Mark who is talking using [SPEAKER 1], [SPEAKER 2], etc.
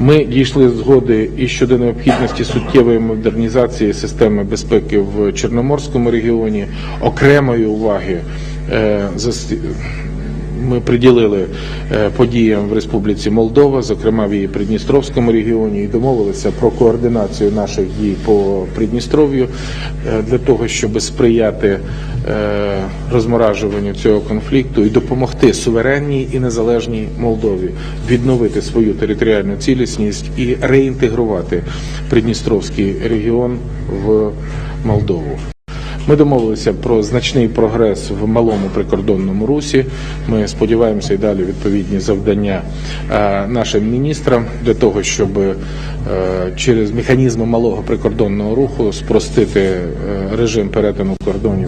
[SPEAKER 1] Ми дійшли згоди і щодо необхідності суттєвої модернізації системи безпеки в Чорноморському регіоні. Окремої уваги е, ми приділили е, подіям в Республіці Молдова, зокрема в її Придністровському регіоні, і домовилися про координацію наших дій по Придністров'ю е, для того, щоб сприяти е, розморажуванню цього конфлікту і допомогти суверенній і незалежній Молдові відновити свою територіальну цілісність і реінтегрувати Придністровський регіон в Молдову. Ми домовилися про значний прогрес в малому прикордонному русі. Ми сподіваємося і далі відповідні завдання е, нашим міністрам для того, щоб е, через механізми малого прикордонного руху спростити е, режим перетину кордонів.